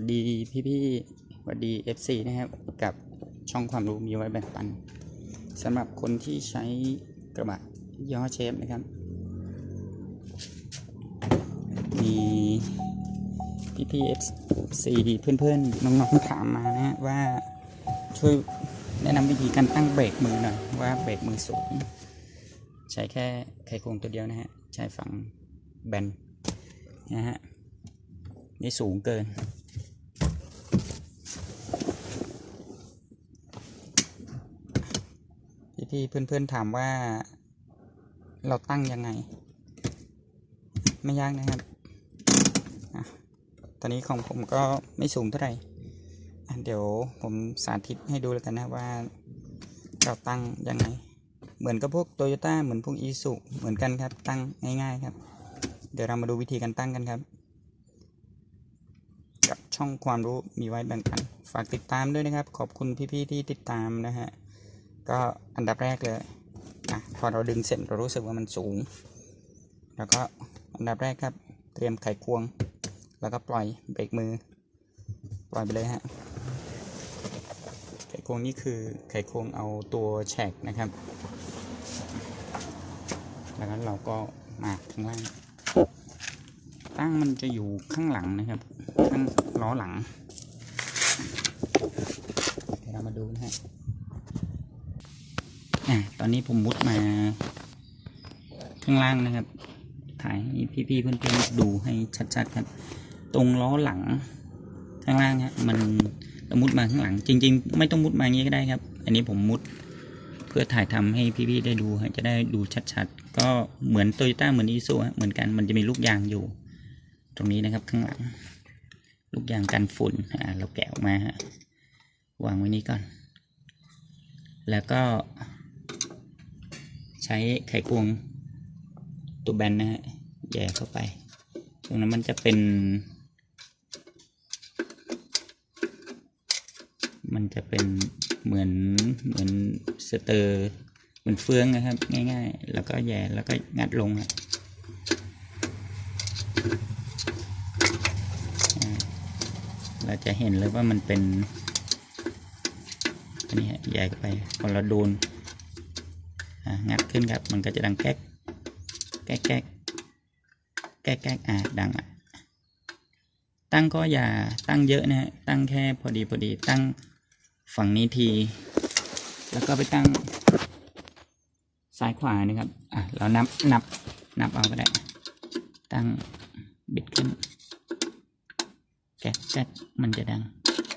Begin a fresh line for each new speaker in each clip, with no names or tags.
วัสดีพี่พี่สวัสดี FC นะครับกับช่องความรู้มีไว้แบ่งปันสำหรับคนที่ใช้กระบะย่อเชฟนะครับ มีพี่พี่ FC เพื่อนๆน้องๆถามมานะฮะว่าช่วยแนะนำวิธีการตั้งเบรกมือหน่อยว่าเบรกมือสูงใช้แค่ไขควงตัวเดียวนะฮะใช้ฝั่งแบนนะฮะนี่สูงเกิน พี่เพื่อนๆถามว่า เราตั้งยังไง ไม่ยากนะครับอตอนนี้ของผมก็ไม่สูงเท่าไหร่เดี๋ยวผมสาธิตให้ดูแล้วกันนะว่าเราตั้งยังไง เหมือนกับพวกโตโยต้าเหมือนพวกอีสุเหมือนกันครับ ตั้งง่ายๆครับ เดี๋ยวเรามาดูวิธีการตั้งกันครับกับช่องความรู้มีไว้แบ่งปัน ฝากติดตามด้วยนะครับ ขอบคุณพี่ๆที่ติดตามนะฮะ ก็อันดับแรกเลยอะพอเราดึงเสร็จเรารู้สึกว่ามันสูง แล้วก็อันดับแรกครับ เตรียมไขควง แล้วก็ปล่อยเบรกมือ ปล่อยไปเลยฮะไขควงนี่คือไขควงเอาตัวแฉกนะครับ แล้วก็เราก็มาข้างล่างตั้งมันจะอยู่ข้างหลังนะครับข้างล้อหลังเดี๋ยวเรามาดูนะฮะ อะตอนนี้ผมมุดมาข้างล่างนะครับ ถ่ายให้พี่ๆเพื่อนๆดูให้ชัดๆครับ ตรงล้อหลังข้างล่างฮะมันมุดมาข้างหลัง จริง ๆ ไม่ต้องมุดมาอย่างนี้ก็ได้ครับ อันนี้ผมมุดเพื่อถ่ายทำให้พี่ๆได้ดูให้จะได้ดูชัดๆ ก็เหมือนโตโยต้าเหมือนอีซูเหมือนกันมันจะมีลูกยางอยู่ ตรงนี้นะครับข้างหลัง ลูกยางกันฝุ่นเราแกะออกมาฮะวางไว้นี้ก่อน แล้วก็ ใช้ไขควงตัวแบนนะฮะแย่เข้าไป ตรงนั้นมันจะเป็น มันจะเป็นเหมือนเหมือนสเตอร์เหมือนเฟืองนะครับ ง่าย ๆ แล้วก็แย่แล้วก็งัดลงอะเราจะเห็นเลยว่ามันเป็นอันนี้ฮะแย่ไปพอเราโดน งัดขึ้นครับ มันก็จะดังแก๊กแก๊กแก๊กแก๊กแก๊กอะดังอะตั้งก็อย่าตั้งเยอะนะฮะตั้งแค่พอดีพอดีตั้งฝั่งนี้ที แล้วก็ไปตั้งซ้ายขวานะครับอะเรานับนับนับเอาก็ได้ ตั้งบิดขึ้นแก๊กแก๊กมันจะดัง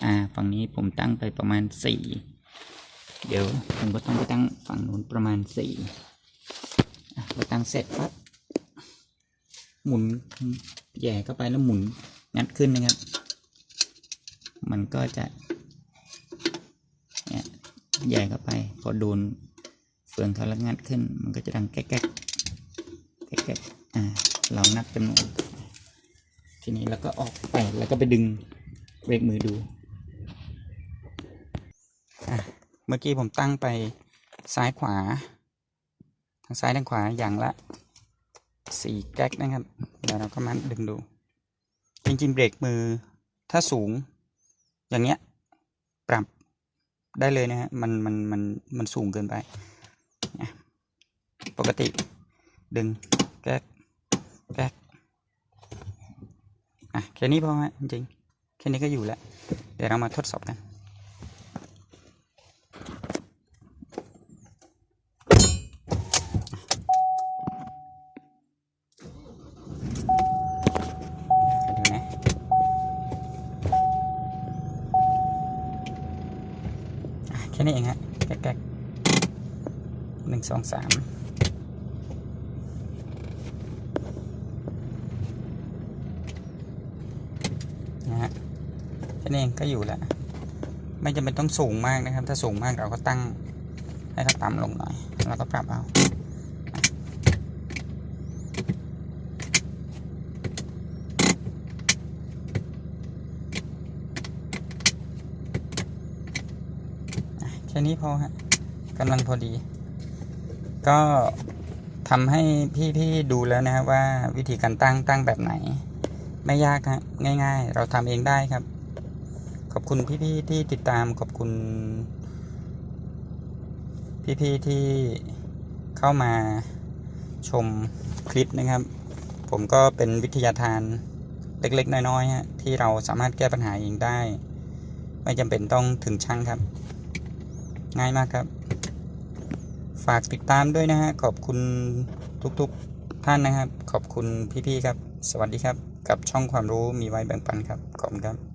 อ่าฝั่งนี้ผมตั้งไปประมาณสี่ เดี๋ยวผมก็ต้องไปตั้งฝั่งนู้นประมาณสี่พอตั้งเสร็จปั๊บหมุนแหย่เข้าไปแล้วหมุนงัดขึ้นนะครับ มันก็จะเนี่ยแหย่เข้าไป พอโดนเฟืองเขาแล้วงัดขึ้น มันก็จะดังแก๊กแก๊กแก๊กแก๊กอ่าเรานับจำนวนทีนี้เราก็ออกไปแล้วก็ไปดึงเบรกมือดู อะ เมื่อกี้ผมตั้งไปซ้ายขวา ทางซ้ายทางขวาอย่างละสี่แก๊กนะครับเดี๋ยวเราก็มาดึงดู จริงๆเบรกมือถ้าสูง อย่างเงี้ยปรับได้เลยนะฮะมันมันมันมันสูงเกินไป ปกติดึงแก๊กแก๊กอะแค่นี้พอฮะจริงๆแค่นี้ก็อยู่แล้ว เดี๋ยวเรามาทดสอบกัน แค่นี้เองฮะแก๊กะหนึ่งสองสามนะฮะแค่นี้เองก็อยู่แล้ว ไม่จำเป็นต้องสูงมากนะครับ ถ้าสูงมากเราก็ตั้งให้เขาต่ำลงหน่อย แล้วก็ปรับเอา แค่นี้พอฮะกำลังพอดี ก็ทำให้พี่ๆดูแล้วนะครับว่าวิธีการตั้งตั้งแบบไหน ไม่ยากฮะง่าย ๆ เราทำเองได้ครับ ขอบคุณพี่ๆที่ติดตามขอบคุณ พี่ๆที่เข้ามาชมคลิปนะครับ ผมก็เป็นวิทยาทานเล็กๆ น้อยๆฮะที่เราสามารถแก้ปัญหาเองได้ ไม่จำเป็นต้องถึงช่างครับ ง่ายมากครับ ฝากติดตามด้วยนะฮะ ขอบคุณทุกๆท่านนะครับ ขอบคุณพี่ๆครับ สวัสดีครับ กับช่องความรู้มีไว้แบ่งปันครับ ขอบคุณครับ